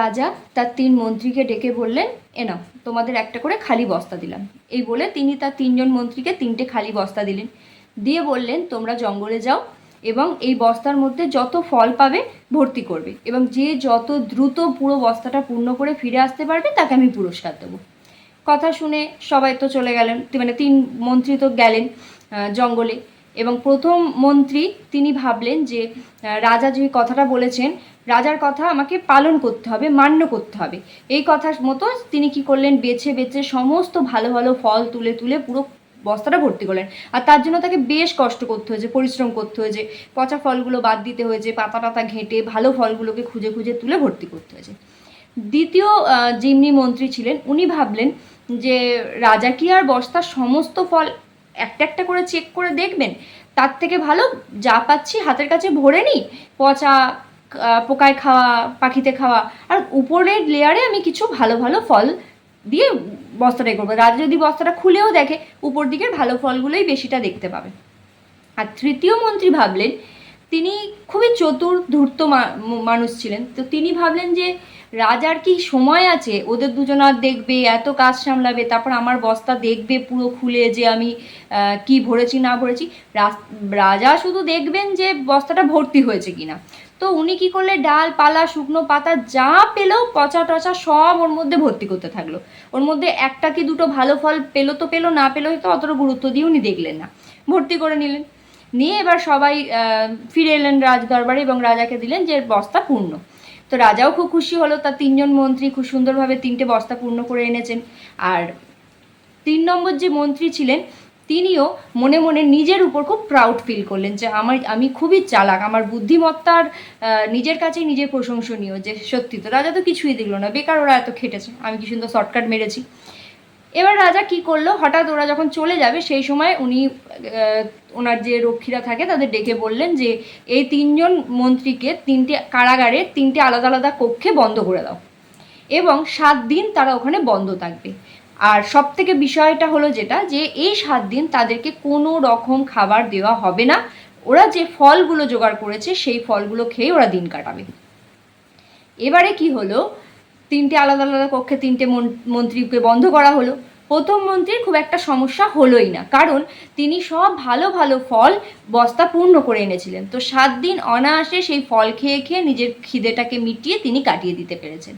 রাজা তার তিন মন্ত্রীকে ডেকে বললেন, এ তোমাদের একটা করে খালি বস্তা দিলাম। এই বলে তিনি তার তিনজন মন্ত্রীকে তিনটে খালি বস্তা দিলেন। দিয়ে বললেন, তোমরা জঙ্গলে যাও এবং এই বস্তার মধ্যে যত ফল পাবে ভর্তি করবে এবং যে যত দ্রুত পুরো বস্তাটা পূর্ণ করে ফিরে আসতে পারবে, তাকে আমি পুরস্কার দেবো। কথা শুনে সবাই তো চলে গেলেন মানে তিন মন্ত্রী তো গেলেন জঙ্গলে। এবং প্রথম মন্ত্রী তিনি ভাবলেন যে রাজা যে কথাটা বলেছেন, রাজার কথা আমাকে পালন করতে হবে, মান্য করতে হবে। এই কথা মতো তিনি কি করলেন, বেছে বেছে সমস্ত ভালো ভালো ফল তুলে তুলে পুরো বস্তাটা ভর্তি করলেন। আর তার জন্য তাকে বেশ কষ্ট করতে হয়েছে, পরিশ্রম করতে হয়েছে। পচা ফলগুলো বাদ দিতে হয়েছে, পাতা টাতা ঘেঁটে ভালো ফলগুলোকে খুঁজে খুঁজে তুলে ভর্তি করতে হয়েছে। দ্বিতীয় যিনি মন্ত্রী ছিলেন, উনি ভাবলেন যে, রাজা কি আর বস্তার সমস্ত ফল একটা একটা করে চেক করে দেখবেন। তার থেকে ভালো যা পাচ্ছি হাতের কাছে ভরে নিই, পচা পোকায় খাওয়া, পাখিতে খাওয়া। আর উপরের লেয়ারে আমি কিছু ভালো ভালো ফল দিয়ে বস্তাটাই করব। রাতে যদি বস্তাটা খুলেও দেখে, উপর দিকের ভালো ফলগুলোই বেশিটা দেখতে পাবে। আর তৃতীয় মন্ত্রী ভাবলেন তিনি খুবই চতুর, ধূর্ত মানুষ ছিলেন। তো তিনি ভাবলেন যে রাজার কি সময় আছে? ওদের দুজনার দেখবে, এত কাজ সামলাবে, তারপর আমার বস্তা দেখবে পুরো খুলে যে আমি কি ভরেছি, না ভরেছি। রাজা শুধু দেখবেন যে বস্তাটা ভর্তি হয়েছে কিনা। তো উনি কি করলে? ডাল, পালা, শুকনো পাতা যা পেল, পচা টচা সব ওর মধ্যে ভর্তি করতে থাকল। ওর মধ্যে একটা কি দুটো ভালো ফল পেল তো পেল, না পেল হয়তো অতটা গুরুত্ব দিয়ে উনি দেখলেন না। ভর্তি করে নিলেন। নিয়ে এবার সবাই ফিরে এলেন রাজ দরবারে এবং রাজাকে দিলেন যে বস্তা পূর্ণ। তো রাজাও খুব খুশি হলো তার তিনজন মন্ত্রী খুব সুন্দরভাবে তিনটে বস্তা পূর্ণ করে এনেছেন। আর তিন নম্বর যে মন্ত্রী ছিলেন, তিনিও মনে মনে নিজের উপর খুব প্রাউড ফিল করলেন যে আমার, আমি খুবই চালাক, আমার বুদ্ধিমত্তার নিজের কাছেই নিজের প্রশংসনীয় যে সত্যি তো রাজা তো কিছুই দেখল না, বেকার ওরা এত খেটেছে, আমি কি সুন্দর শর্টকাট মেরেছি। এবার রাজা কি করল? হঠাৎ ওরা যখন চলে যাবে, সেই সময় উনি ওনার যে রক্ষীরা থাকে, তাদের ডেকে বললেন যে, এই তিনজন মন্ত্রীকে তিনটে কারাগারে তিনটে আলাদা আলাদা কক্ষে বন্ধ করে দাও এবং সাত দিন তারা ওখানে বন্ধ থাকবে। আর সব থেকে বিষয়টা হলো যেটা, যে এই সাত দিন তাদেরকে কোনো রকম খাবার দেওয়া হবে না। ওরা যে ফলগুলো জোগাড় করেছে, সেই ফলগুলো খেয়ে ওরা দিন কাটাবে। এবারে কি হলো? তিনটে আলাদা আলাদা কক্ষে তিনটে মন্ত্রীকে বন্ধ করা হলো। প্রথম মন্ত্রীর খুব একটা সমস্যা হলোই না। কারণ তিনি সব ভালো ভালো ফল বস্তা পূর্ণ করে এনেছিলেন। তো সাত দিন অনায়াসে সেই ফল খেয়ে খেয়ে নিজের খিদেটাকে মিটিয়ে তিনি কাটিয়ে দিতে পেরেছেন।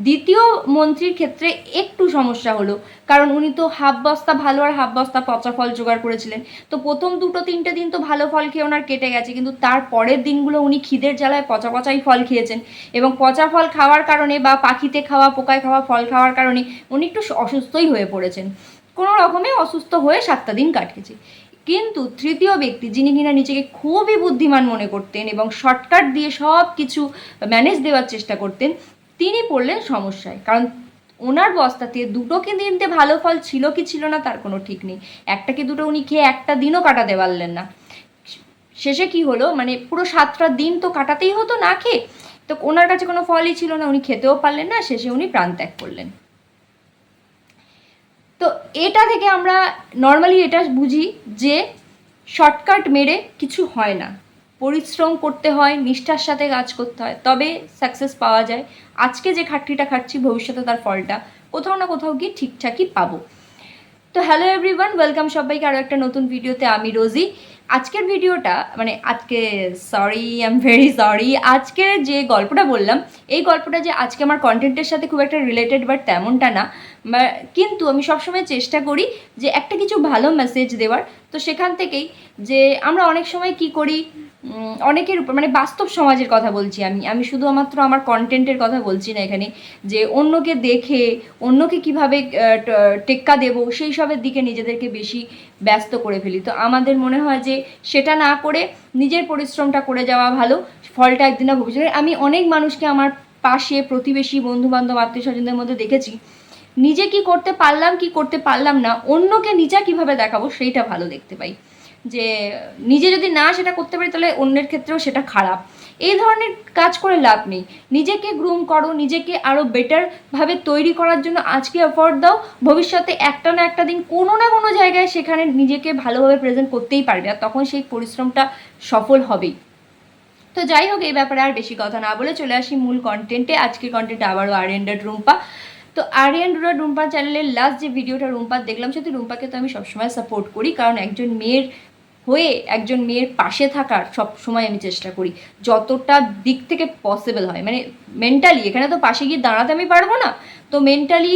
দ্বিতীয় মন্ত্রীর ক্ষেত্রে একটু সমস্যা হলো। কারণ উনি তো হাফ বস্তা ভালো আর হাফ বস্তা পচা ফল জোগাড় করেছিলেন। তো প্রথম দুটো, তিনটে দিন তো ভালো ফল খেয়ে ওনার কেটে গেছে। কিন্তু তার পরের দিনগুলো উনি খিদের জ্বালায় পচা পচাই ফল খেয়েছেন। এবং পচা ফল খাওয়ার কারণে বা পাখিতে খাওয়া, পোকায় খাওয়া ফল খাওয়ার কারণে উনি একটু অসুস্থই হয়ে পড়েছেন। কোনো রকমে অসুস্থ হয়ে সাতটা দিন কাটিয়েছে। কিন্তু তৃতীয় ব্যক্তি, যিনি কিনা নিজেকে খুবই বুদ্ধিমান মনে করতেন এবং শর্টকাট দিয়ে সব কিছু ম্যানেজ দেওয়ার চেষ্টা করতেন তিনি পড়লেন সমস্যায়। কারণ ওনার বস্তাতে দুটো কি দিনতে ভালো ফল ছিল কি ছিল না তার কোনো ঠিক নেই। একটা কি দুটো উনি খেয়ে একটা দিনও কাটাতে পারলেন না। শেষে কি হলো? মানে পুরো সাতটা দিন তো কাটাতেই হতো না খেয়ে। তো ওনার কাছে কোনো ফলই ছিল না, উনি খেতেও পারলেন না, শেষে উনি প্রাণত্যাগ করলেন। তো এটা থেকে আমরা নর্মালি এটা বুঝি যে শর্টকাট মেরে কিছু হয় না। পরিশ্রম করতে হয়, নিষ্ঠার সাথে কাজ করতে হয়, তবে সাকসেস পাওয়া যায়। আজকে যে খাটনিটা খাচ্ছি ভবিষ্যতে তার ফলটা কোথাও না কোথাও গিয়ে ঠিকঠাকই পাবো। তো হ্যালো এভরিওয়ান ওয়েলকাম সবাইকে আরও একটা নতুন ভিডিওতে আমি রোজি। আজকের ভিডিওটা মানে আজকে sorry I am very sorry আজকের যে গল্পটা বললাম, এই গল্পটা যে আজকে আমার কন্টেন্টের সাথে খুব একটা রিলেটেড বাট তেমনটা না। কিন্তু আমি সবসময় চেষ্টা করি যে একটা কিছু ভালো মেসেজ দেওয়ার। তো সেখান থেকেই যে আমরা অনেক সময় কি করি অনেকের উপর মানে বাস্তব সমাজের কথা বলছি আমি। আমি শুধুমাত্র আমার কন্টেন্টের কথা বলছি না এখানে। যে অন্যকে দেখে, অন্যকে কীভাবে টেক্কা দেব, সেই সবের দিকে নিজেদেরকে বেশি ব্যস্ত করে ফেলি। তো আমাদের মনে হয় যে সেটা না করে নিজের পরিশ্রমটা করে যাওয়া ভালো, ফলটা একদিন না ভবিষ্যতে। আমি অনেক মানুষকে আমার পাশে প্রতিবেশী বন্ধু বান্ধব আত্মীয় স্বজনদের মধ্যে দেখেছি নিজে কি করতে পারলাম, কি করতে পারলাম না, অন্যকে নিজা কীভাবে দেখাবো সেইটা ভালো দেখতে পাই। যে নিজে যদি না সেটা করতে পারি তাহলে অন্যের ক্ষেত্রেও সেটা খারাপ। এই ধরনের কাজ করে লাভ নেই। নিজেকে গ্রুম করো, নিজেকে আরও বেটারভাবে তৈরি করার জন্য আজকে এফোর্ট দাও, ভবিষ্যতে একটা না একটা দিন কোনো না কোনো জায়গায় সেখানে নিজেকে ভালোভাবে প্রেজেন্ট করতেই পারবে আর তখন সেই পরিশ্রমটা সফল হবেই। তো যাই হোক, এই ব্যাপারে আর বেশি কথা না বলে চলে আসি মূল কন্টেন্টে আজকের কন্টেন্ট আবারও আরিয়ান্ডার রুম্পা তো আরিয়ান, রুরা, রুম্পা চ্যানেলের লাস্ট যে ভিডিওটা রুম্পার দেখলাম সত্যি রুম্পাকে তো আমি সবসময় সাপোর্ট করি, কারণ একজন মেয়ের হয়ে একজন মেয়ের পাশে থাকার সব সময় আমি চেষ্টা করি। যতটা দিক থেকে পসিবল হয়। মানে মেন্টালি এখানে তো পাশে গিয়ে দাঁড়াতে আমি পারব না। তো মেন্টালি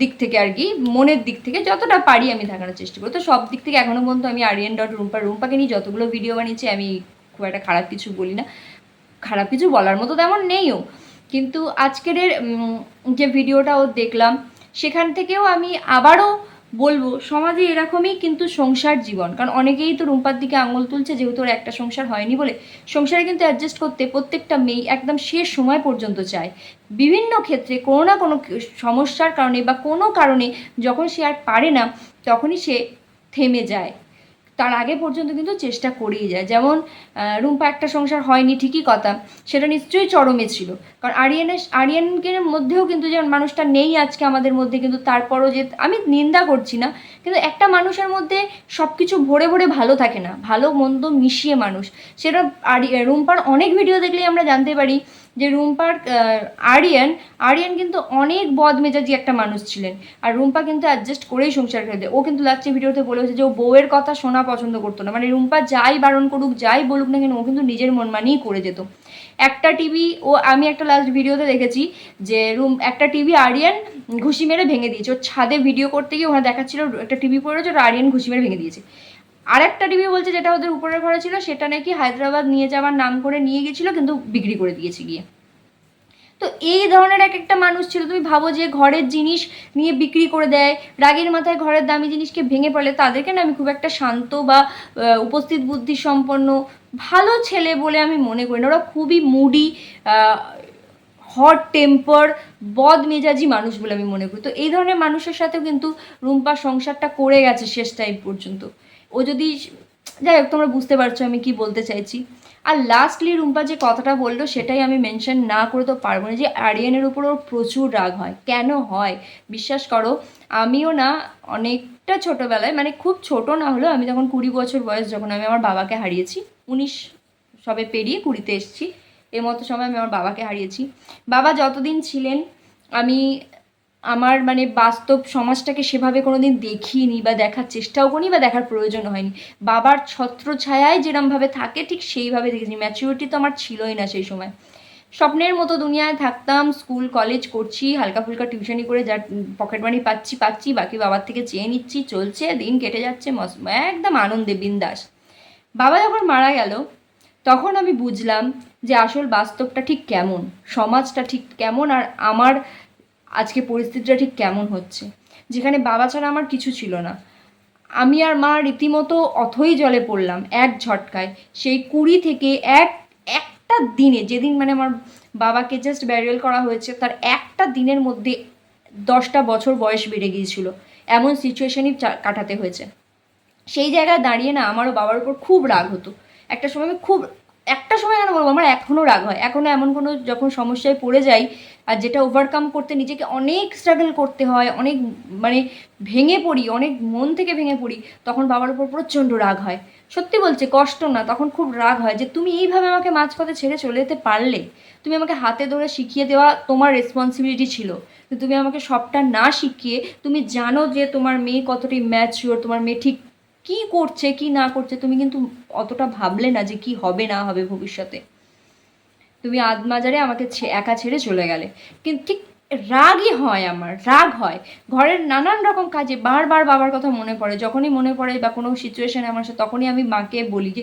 দিক থেকে আর কি, মনের দিক থেকে যতটা পারি আমি থাকানোর চেষ্টা করি। তো সব দিক থেকে এখনও পর্যন্ত আমি আরিয়ান ডট রুম্পা, রুম্পাকে নিয়ে যতগুলো ভিডিও বানিয়েছি, আমি খুব একটা খারাপ কিছু বলি না। খারাপ কিছু বলার মতো তেমন নেইও। কিন্তু আজকের যে ভিডিওটা ও দেখলাম, সেখান থেকেও আমি আবারও বলব, সমাজে এরকমই কিন্তু সংসার জীবন। কারণ অনেকেই তো রুম্পার দিকে আঙুল তুলছে, যেহেতু ওর একটা সংসার হয়নি বলে। সংসারে কিন্তু অ্যাডজাস্ট করতে প্রত্যেকটা মেয়ে একদম শেষ সময় পর্যন্ত চায়। বিভিন্ন ক্ষেত্রে কোনো না কোনো সমস্যার কারণে বা কোনো কারণে যখন সে আর পারে না, তখনই সে থেমে যায়। তার আগে পর্যন্ত কিন্তু চেষ্টা করেই যায়। যেমন রুম্পা একটা সংসার হয়নি, ঠিকই কথা, সেটা নিশ্চয়ই চরমে ছিল। কারণ আরিয়ানের আরিয়ানকে মধ্যেও কিন্তু যেমন মানুষটা নেই আজকে আমাদের মধ্যে, কিন্তু তারপরও যে, আমি নিন্দা করছি না, কিন্তু একটা মানুষের মধ্যে সব কিছু ভরে ভরে ভালো থাকে না, ভালো মন্দ মিশিয়ে মানুষ। সেটা আরি, রুম্পার অনেক ভিডিও দেখলেই আমরা জানতে পারি যে রুম্পার আরিয়ান আরিয়ান কিন্তু অনেক বদমেজাজি একটা মানুষ ছিলেন। আর রুম্পা কিন্তু অ্যাডজাস্ট করেই সংসার দেয় ও কিন্তু লাস্টের ভিডিওতে বলেছে যে ও বউয়ের কথা শোনা পছন্দ করতো না। মানে রুম্পা যাই বারণ করুক, যাই বলুক না কেন, ও কিন্তু নিজের মন মানেই করে যেত। একটা টিভি ও, আমি একটা লাস্ট ভিডিওতে দেখেছি যে রুম, একটা টিভি আরিয়ান ঘুষি মেরে ভেঙে দিয়েছে। ওর ছাদে ভিডিও করতে গিয়ে ওখানে দেখাচ্ছিল, একটা টিভি পড়েছে, ওটা আরিয়ান ঘুষি মেরে ভেঙে দিয়েছে। আর একটা টিভি বলছে যেটা ওদের উপরের ঘরে ছিল, সেটা নাকি হায়দ্রাবাদ নিয়ে যাওয়ার নাম করে নিয়ে গেছিল, কিন্তু বিক্রি করে দিয়েছে গিয়ে। তো এই ধরনের এক একটা মানুষ ছিল, তুমি ভাবো যে ঘরের জিনিস নিয়ে বিক্রি করে দেয়, রাগের মাথায় ঘরের দামি জিনিসকে ভেঙে পড়লে তাদেরকে না আমি খুব একটা শান্ত বা উপস্থিত বুদ্ধি সম্পন্ন ভালো ছেলে বলে আমি মনে করি না। ওরা খুবই মুডি হট টেম্পার বদ মেজাজি মানুষ বলে আমি মনে করি। তো এই ধরনের মানুষের সাথেও কিন্তু রুম্পা সংসারটা করে গেছে শেষ টাইম পর্যন্ত। ও যদি যাই হোক, তোমরা বুঝতে পারছ আমি কি বলতে চাইছি। আর লাস্টলি রুম্পা যে কথাটা বলল, সেটাই আমি মেনশন না করে তো পারব না যে আরিয়ানের উপর ওর প্রচুর রাগ হয়। কেন হয়? বিশ্বাস করো, আমিও না অনেকটা ছোটোবেলায় মানে খুব ছোট না হলেও আমি তখন কুড়ি বছর বয়স যখন আমি আমার বাবাকে হারিয়েছি, উনিশ সবে পেরিয়ে কুড়িতে এসেছি এর মতো সময় আমি আমার বাবাকে হারিয়েছি। বাবা যতদিন ছিলেন, আমি আমার মানে বাস্তব সমাজটাকে সেভাবে কোনোদিন দেখিনি বা দেখার চেষ্টাও করিনি বা দেখার প্রয়োজন হয়নি। বাবার ছত্র ছায়ায় যেরমভাবে থাকে, ঠিক সেইভাবে দেখেছি। ম্যাচিউরিটি তো আমার ছিলই না সেই সময়। স্বপ্নের মতো দুনিয়ায় থাকতাম, স্কুল, কলেজ করছি হালকা ফুলকা টিউশনি করে যা পকেট মানি পাচ্ছি পাচ্ছি, বাকি বাবার থেকে চেয়ে নিচ্ছি, চলছে, দিন কেটে যাচ্ছে একদম আনন্দে বিন্দাস। বাবা যখন মারা গেল, তখন আমি বুঝলাম যে আসল বাস্তবটা ঠিক কেমন, সমাজটা ঠিক কেমন, আর আমার আজকে পরিস্থিতিটা ঠিক কেমন হচ্ছে? যেখানে বাবা ছাড়া আমার কিছু ছিল না। আমি আর মা রীতিমতো অথই জলে পড়লাম, এক ঝটকায়। সেই কুড়ি থেকে এক, একটা দিনে, যেদিন মানে আমার বাবাকে জাস্ট ব্যারিয়াল করা হয়েছে, তার একটা দিনের মধ্যে দশটা বছর বয়স বেড়ে গিয়েছিল। এমন সিচুয়েশনই কাটাতে হয়েছে। সেই জায়গায় দাঁড়িয়ে না আমারও বাবার উপর খুব রাগ হতো। একটা সময় আমি খুব একটা সময় কেন বলব? আমার এখনও রাগ হয়। এখনও এমন কোনো যখন সমস্যায় পড়ে যাই আর যেটা ওভারকাম করতে নিজেকে অনেক স্ট্রাগল করতে হয়, অনেক মানে ভেঙে পড়ি, অনেক মন থেকে ভেঙে পড়ি, তখন বাবার উপর প্রচণ্ড রাগ হয়। সত্যি বলছে, কষ্ট না, তখন খুব রাগ হয় যে তুমি এইভাবে আমাকে মাঝপথে ছেড়ে চলে যেতে পারলে? তুমি আমাকে হাতে ধরে শিখিয়ে দেওয়া তোমার রেসপন্সিবিলিটি ছিল। তুমি আমাকে সবটা না শিখিয়ে, তুমি জানো যে তোমার মেয়ে কতটি ম্যাচিওর তোমার মেয়ে ঠিক কি করছে, কি না করছে, তুমি কিন্তু অতটা ভাবলে না যে কি হবে, না হবে ভবিষ্যতে। তুমি আদমাজারে আমাকে একা ছেড়ে চলে গেলে। কিন্তু ঠিক রাগই হয় আমার, রাগ হয়। ঘরের নানান রকম কাজে বারবার বাবার কথা মনে পড়ে, যখনই মনে পড়ে বা কোনো সিচুয়েশানে আমার সাথে, তখনই আমি মাকে বলি যে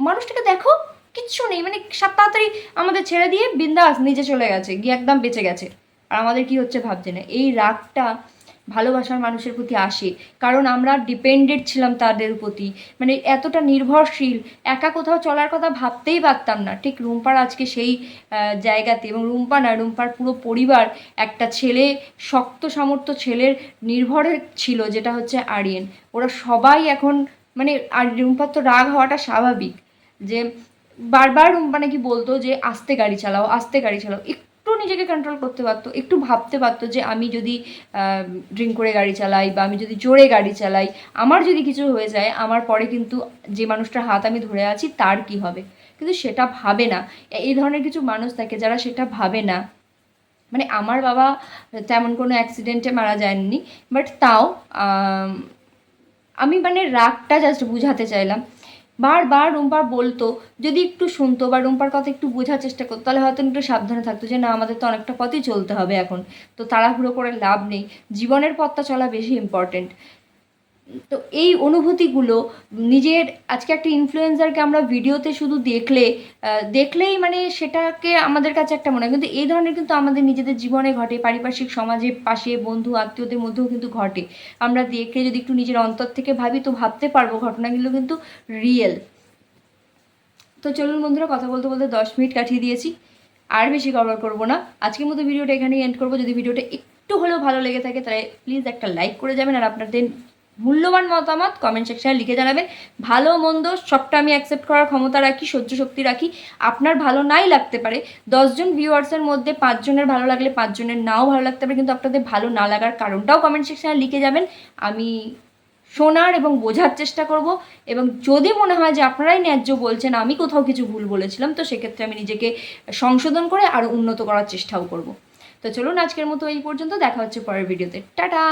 মানুষটাকে দেখো, কিচ্ছু নেই মানে সাত তাড়াতাড়ি আমাদের ছেড়ে দিয়ে বিন্দাস, নিজে চলে গেছে, গিয়ে একদম বেঁচে গেছে। আর আমাদের কি হচ্ছে ভাবছে না? এই রাগটা ভালোবাসার মানুষের প্রতি আসে। কারণ আমরা ডিপেন্ডেড ছিলাম তাদের প্রতি। মানে এতটা নির্ভরশীল, একা কোথাও চলার কথা ভাবতেই পারতাম না। ঠিক রুম্পার আজকে সেই জায়গাতে এবং রুম্পা না, রুম্পার পুরো পরিবার একটা ছেলে, শক্ত সামর্থ্য ছেলের নির্ভরে ছিল, যেটা হচ্ছে আরিয়েন। ওরা সবাই এখন মানে আর রুম্পার তো রাগ হওয়াটা স্বাভাবিক। যে বারবার রুম্পা নাকি বলতো যে, আস্তে গাড়ি চালাও, আস্তে গাড়ি চালাও। নিজেকে কন্ট্রোল করতে পারতো, একটু ভাবতে পারতো যে আমি যদি ড্রিঙ্ক করে গাড়ি চালাই বা আমি যদি জোরে গাড়ি চালাই, আমার যদি কিছু হয়ে যায়, আমার পরে কিন্তু যে মানুষটার হাত আমি ধরে আছি তার কি হবে? কিন্তু সেটা ভাবে না। এই ধরনের কিছু মানুষ থাকে যারা সেটা ভাবে না। মানে আমার বাবা তেমন কোনো অ্যাক্সিডেন্টে মারা যায়নি বাট তাও আমি মানে রাগটা জাস্ট বুঝাতে চাইলাম। বারবার রুম্পার বলতো, যদি একটু শুনতো বা রুম্পার কথা একটু বোঝার চেষ্টা করতো, তাহলে হয়তো একটু সাবধানে থাকতো যে, না, আমাদের তো অনেকটা পথই চলতে হবে এখন। তো তাড়াহুড়ো করে লাভ নেই। জীবনের পথটা চলা বেশি ইম্পর্টেন্ট তো এই অনুভূতিগুলো নিজের, আজকে একটা ইনফ্লুয়েন্সারকে আমরা ভিডিওতে শুধু দেখলে দেখলেই মানে সেটাকে আমাদের কাছে একটা মনে হয়। কিন্তু এই ধরনের কিন্তু আমাদের নিজেদের জীবনে ঘটে, পারিপার্শ্বিক সমাজে পাশে বন্ধু, আত্মীয়দের মধ্যেও কিন্তু ঘটে। আমরা দেখে যদি একটু নিজের অন্তর থেকে ভাবি, তো ভাবতে পারব ঘটনাগুলো কিন্তু রিয়েল তো চলুন বন্ধুরা, কথা বলতে বলতে দশ মিনিট কাটিয়ে দিয়েছি। আর বেশি কভার করব না। আজকের মতো ভিডিওটা এখানেই এন্ড করব। যদি ভিডিওটা একটু হলেও ভালো লেগে থাকে, তাহলে প্লিজ একটা লাইক করে যাবেন। আর আপনাদের মূল্যবান মতামত কমেন্ট সেকশনে লিখে জানাবেন। ভালো মন্দ সবটা আমি অ্যাকসেপ্ট করার ক্ষমতা রাখি, সহ্য শক্তি রাখি। আপনার ভালো নাই লাগতে পারে। দশজন ভিউয়ার্সের মধ্যে পাঁচজনের ভালো লাগলে পাঁচজনের নাও ভালো লাগতে পারে, কিন্তু আপনাদের ভালো না লাগার কারণটাও কমেন্ট সেকশনে লিখে যাবেন। আমি শোনার এবং বোঝার চেষ্টা করব এবং যদি মনে হয় যে আপনারাই ন্যায্য বলছেন, আমি কোথাও কিছু ভুল বলেছিলাম, তো সেক্ষেত্রে আমি নিজেকে সংশোধন করে আরও উন্নত করার চেষ্টাও করব। তো চলুন আজকের মতো এই পর্যন্ত, দেখা হচ্ছে পরের ভিডিওতে টাটা!